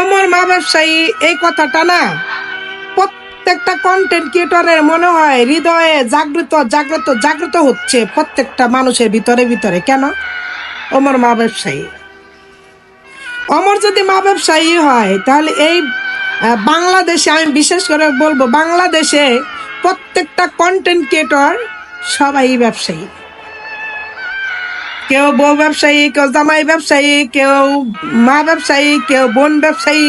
ওমর মা ব্যবসায়ী, এই কথাটা না প্রত্যেকটা কন্টেন্ট ক্রিয়েটরের মনে হয় হৃদয়ে জাগ্রত জাগ্রত জাগ্রত হচ্ছে প্রত্যেকটা মানুষের ভিতরে ভিতরে। কেন? ওমর মা ব্যবসায়ী। অমর যদি মা ব্যবসায়ী হয়, তাহলে এই বাংলাদেশে, আমি বিশেষ করে বলব, বাংলাদেশে প্রত্যেকটা কন্টেন্ট ক্রিয়েটর সবাই ব্যবসায়ী। কেউ বউ ব্যবসায়ী, কেউ জামাই ব্যবসায়ী, কেউ মা ব্যবসায়ী, কেউ বোন ব্যবসায়ী,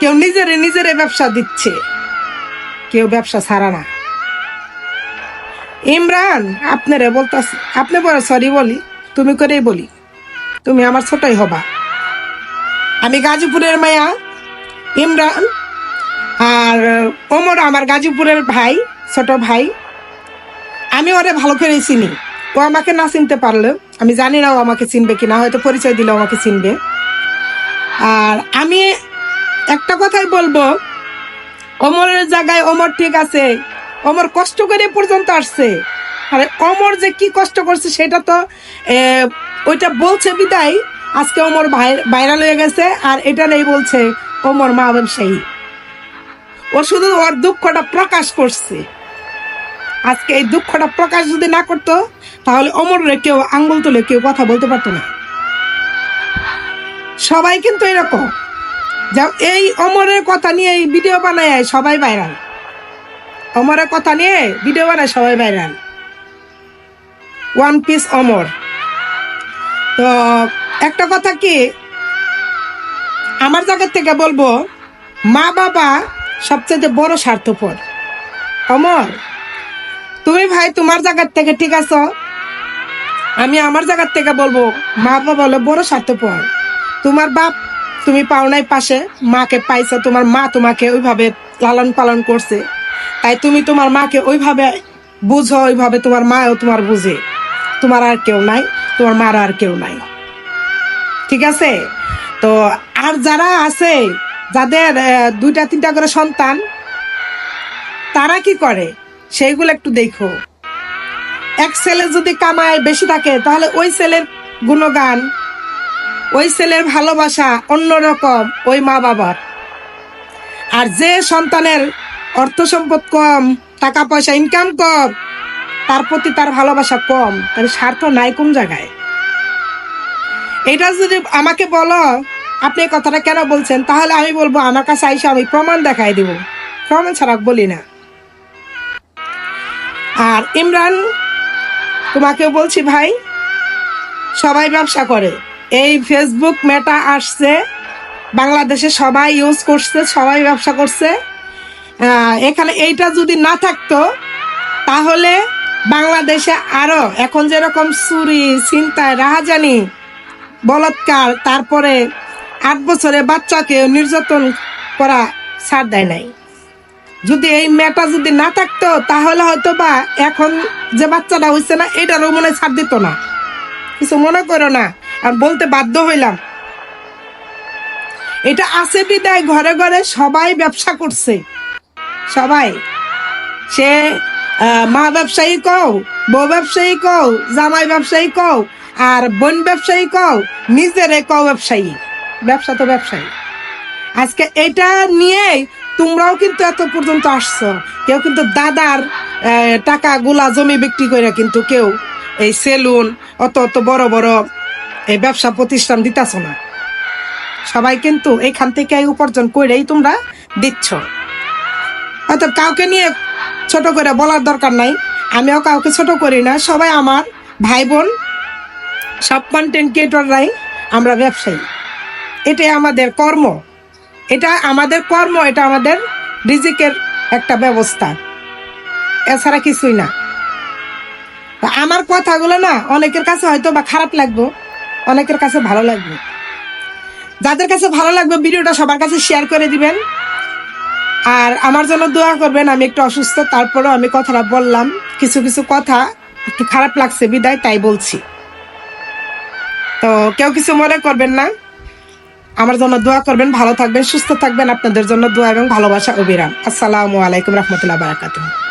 কেউ নিজেরে নিজেরে ব্যবসা দিচ্ছে, কেউ ব্যবসা ছাড়া না। ইমরান, আপনারে বলতাছি, আপনি বলে সরি বলি, তুমি করেই বলি, তুমি আমার ছোটই হবা। আমি গাজীপুরের মায়া, ইমরান, আর ওমর আমার গাজীপুরের ভাই, ছোট ভাই, আমি ওরে ভালো করে চিনি। ও আমাকে না চিনতে পারলেও, আমি জানি না ও আমাকে চিনবে কিনা, হয়তো পরিচয় দিলে আমাকে চিনবে। আর আমি একটা কথাই বলব, অমরের জায়গায় অমর ঠিক আছে, অমর কষ্ট করে পর্যন্ত আসছে। আরে অমর যে কি কষ্ট করছে সেটা তো ওইটা বলছে বিদায়, আজকে অমর ভাইরাল হয়ে গেছে, আর এটা নেই বলছে অমর মা ব্যবসায়ী। ও শুধু ওর দুঃখটা প্রকাশ করছে। আজকে এই দুঃখটা প্রকাশ যদি না করতো, তাহলে অমরে কেউ আঙ্গুল তুলে কেউ কথা বলতে পারতো না। সবাই কিন্তু এরকম। যা এই অমরের কথা নিয়ে এই ভিডিও বানায় সবাই ভাইরাল। অমরের কথা নিয়ে ভিডিও বানায় সবাই ভাইরাল। ওয়ান পিস অমর। তো, একটা কথা কি? আমার জায়গা থেকে বলব, মা বাবা সবচেয়ে বড় স্বার্থপর। অমর। তুমি ভাই তোমার জায়গার থেকে ঠিক আছো? আমি আমার জায়গার থেকে বলব, মা বাবা হলো বড় স্বার্থপর। তোমার বাপ তুমি পাও নাই পাশে, মাকে পাইছো, তোমার মা তোমাকে ওইভাবে লালন পালন করছে। তাই তুমি তোমার মাকে ওইভাবে বুঝো, ওইভাবে তোমার মাও তোমার বুঝে। তোমার আর কেউ নাই, তোমার মার আর কেউ নাই। ঠিক আছে? তো আর যারা আছে, যাদের দুইটা, তিনটা করে সন্তান, তারা কি করে? সেইগুলো একটু দেখো। এক ছেলে যদি কামায় বেশি থাকে, তাহলে ওই ছেলের গুণগান, ওই ছেলের ভালোবাসা অন্যরকম ওই মা বাবার। আর যে সন্তানের অর্থ সম্পদ কম, টাকা পয়সা ইনকাম কম, তার প্রতি তার ভালোবাসা কম তাহলে স্বার্থ নাই কোন জায়গায়? এটা যদি আমাকে বলো, আপনি কথাটা কেন বলছেন? তাহলে আমি বলব, আমার কাছে আইসা আমি প্রমাণ দেখাই দিব। প্রমাণ ছাড়া বলি না। আর ইমরান তোমাকে বলছি ভাই, সবাই ব্যবসা করে। এই ফেসবুক মেটা আসছে, বাংলাদেশে সবাই ইউজ করছে, সবাই ব্যবসা করছে। এখানে এইটা যদি না থাকতো, তাহলে বাংলাদেশে আরও এখন যেরকম চুরি চিন্তায় রাহাজানি, বলৎকার, তারপরে আট বছরে বাচ্চাকে নির্যাতন করা ছাড় দেয় নাই। যদি এই মেয়েটা যদি না থাকতো, তাহলে হয়তো বা এখন যে বাচ্চাটা হয়েছে না, এটারও মনে ছাড় দিত না। কিছু মনে করো না, আর বলতে বাধ্য হইলাম। এটা আছে বিদায়, ঘরে ঘরে সবাই ব্যবসা করছে। সবাই। সে মা ব্যবসায়ী কও, বউ ব্যবসায়ী কও, জামাই ব্যবসায়ী কও, আর বোন ব্যবসায়ী কও, নিজেরে কও ব্যবসায়ী। ব্যবসা তো ব্যবসায়ী। আজকে এটা নিয়ে তোমরাও কিন্তু এত পর্যন্ত আসছো। কেউ কিন্তু দাদার টাকা গুলা জমি বিক্রি করে কিন্তু কেউ এই সেলুন অত অত বড় বড় এই ব্যবসা প্রতিষ্ঠান দিতেছ না। সবাই কিন্তু এখান থেকে উপার্জন করেই তোমরা দিচ্ছ। হয়তো কাউকে নিয়ে ছোট করে বলার দরকার নাই। আমিও কাউকে ছোট করি না। সবাই আমার ভাই বোন, সব কন্টেন্ট ক্রিয়েটররাই আমরা ব্যবসায়ী। এটাই আমাদের কর্ম। এটা আমাদের কর্ম, এটা আমাদের রিজিকের একটা ব্যবস্থা। এছাড়া কিছুই না। আমার কথাগুলো না অনেকের কাছে হয়তো বা খারাপ লাগবে, অনেকের কাছে ভালো লাগবে। যাদের কাছে ভালো লাগবে, ভিডিওটা সবার কাছে শেয়ার করে দিবেন। আর আমার জন্য দোয়া করবেন, আমি একটু অসুস্থ, তারপরেও আমি কথাটা বললাম। কিছু কিছু কথা একটু খারাপ লাগছে, বিদায়, তাই বলছি। তো কেউ কিছু মনে করবেন না। আমার জন্য দোয়া করবেন, ভালো থাকবেন, সুস্থ থাকবেন। আপনাদের জন্য দোয়া এবং ভালোবাসা অবিরাম। আসসালামু আলাইকুম রহমতুল্লাহ বারাকাতুহ।